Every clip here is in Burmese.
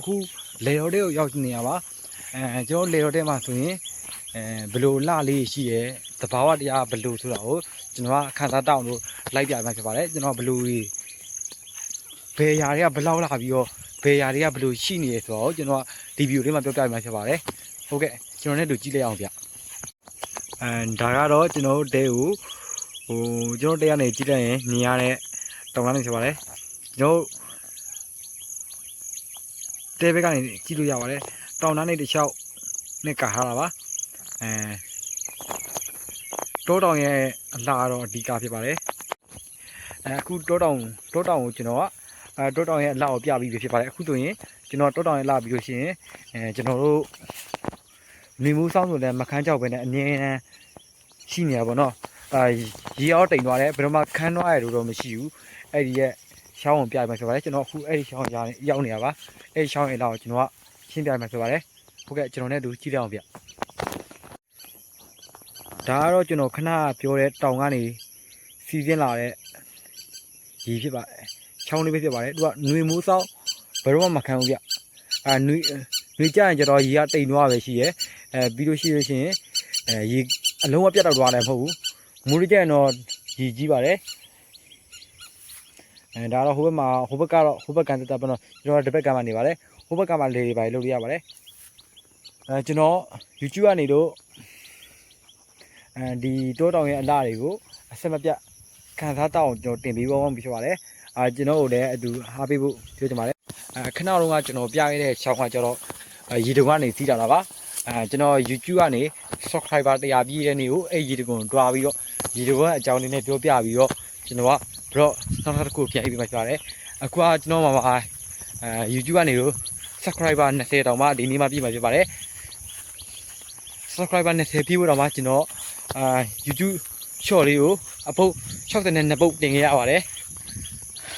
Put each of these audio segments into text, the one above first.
တော်အခုလေတော်တဲ့ကိုရောက်နေရပါအဲကျွန်တော်လေတော်တဲ့မှာဆိုရင်အဲဘယ်လိုလှလေးရှိရဲတဘာဝတရားဘယ်လိုဆိုတာကိုကျွန်တော်ကခန်းစားတောင်းလို့လိုက်ပြမှာဖြစ်ပါတယ်ကျွန်တော်ဘယ်လိုကြီးဘယ်ຢာတွေကဘယ်လောက်လာပြီးတော့ဘယ်ຢာတွေကဘယ်လိုရှိနေရဲဆိုတော့ကျွန်တော်ကဒီဗီဒီယိုလေးမှာပြောပြမှာဖြစ်ပါတယ်ဟုတ်ကဲ့ကျွန်တော်လည်းတို့ကြည့်လိုက်အောင်ဗျအဲဒါကတော့ကျွန်တော်တို့တဲကိုဟိုကျွန်တော်တဲကနေကြည့်လိုက်ရင်မြင်ရတဲ့တောင်တန်းလေးဖြစ်ပါတယ်ကျွန်တော် တဲဘက်ကနေကြည့်လို့ရပါတယ်တောင်တန်းလေးတစ်လျှောက်နဲ့ကာထားတာပါအဲတောတောင်ရဲ့အလားတော့အဓိကဖြစ်ပါတယ်အဲအခုတောတောင်တောတောင်ကိုကျွန်တော်ကအဲတောတောင်ရဲ့အလားကိုပြပြီးဖြစ်ပါတယ်အခုဆိုရင်ကျွန်တော်တောတောင်ရဲ့အလားပြီးလို့ရှိရင်အဲကျွန်တော်တို့နေမှုဆောင်ဆိုလည်းမခန်းကြောက်ပဲနဲ့အငင်းရှိနေရပါတော့အာရေအောတိမ်သွားတယ်ဘယ်တော့မှခန်းသွားရလို့တော့မရှိဘူးအဲ့ဒီရဲ့ ရှောင်းအောင်ပြမှာဖြစ်ပါတယ်ကျွန်တော်အခုအဲ့ဒီရှောင်းရောက်နေရပါအဲ့ဒီရှောင်းရဲ့အလားကိုကျွန်တော်ကရှင်းပြမှာဖြစ်ပါတယ်ဟုတ်ကဲ့ကျွန်တော်နဲ့တူကြည့်လိုက်အောင်ဗျဒါကတော့ကျွန်တော်ခဏပြောတဲ့တောင်ကနေစီးစင်းလာတဲ့ရေဖြစ်ပါတယ်ချောင်းလေးပဲဖြစ်ပါတယ်သူကຫນွေမိုးဆောင်ဘယ်တော့မှမခံဘူးဗျအာຫນွေຫນွေကြရင်ကျတော့ရေကတိမ်သွားပဲရှိရဲအဲပြီးလို့ရှိလို့ရှိရင်အဲရေအလုံးဝပြတ်တော့သွားတယ်မဟုတ်ဘူးမိုးရကြရင်တော့ရေကြီးပါတယ် အဲဒါတော့ဟိုဘက်မှာဟိုဘက်ကတော့ဟိုဘက်ကန်တက်တာပေါ့နော်ကျွန်တော်ဒီဘက်ကမှနေပါတယ်ဟိုဘက်ကမှလေတွေပါလုပ်ရပါတယ်အဲကျွန်တော် YouTube ကနေတော့အဲဒီတိုးတောင်ရဲ့အလားတွေကိုအဆက်မပြတ်ခံစားတောက်အောင်ကျွန်တော်တင်ပေးပါမှဖြစ်ပါတယ်အာကျွန်တော်တို့လည်းအတူအားပေးဖို့ပြောချင်ပါတယ်အဲခဏတော့ကကျွန်တော်ပြခဲ့တဲ့ချောင်းကကျတော့ရေတုံကနေစီးတာတာပါအဲကျွန်တော် YouTube ကနေ subscriber 100ပြည့်တဲ့နေ့ကိုအဲ့ရေတုံကိုတွားပြီးတော့ရေတုံကအကြောင်းလေးနဲ့ပြောပြပြီးတော့ကျွန်တော်ကဘ တော့နောက်တစ်ခုပြန်ပြီးမှပြပါတယ်အခုကကျွန်တော်မှာအဲ YouTube ကနေတော့ subscriber 20တောင်မှဒီနေ့မှပြည့်မှာဖြစ်ပါတယ် subscriber 20ပြည့်ဖို့တော့မှကျွန်တော်အာ YouTube short လေးကိုအပုတ်60နဲ့2ပုတ်တင်ခဲ့ရပါတယ်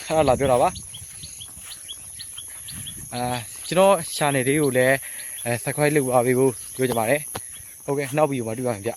အဲ့ဒါလာပြောတာပါအာကျွန်တော် channel လေးကိုလည်းအဲ subscribe လုပ်ပါပေးဖို့ပြောချင်ပါတယ်ဟုတ်ကဲ့နောက်ဗီဒီယိုမှာတွေ့ပါမယ်ဗျ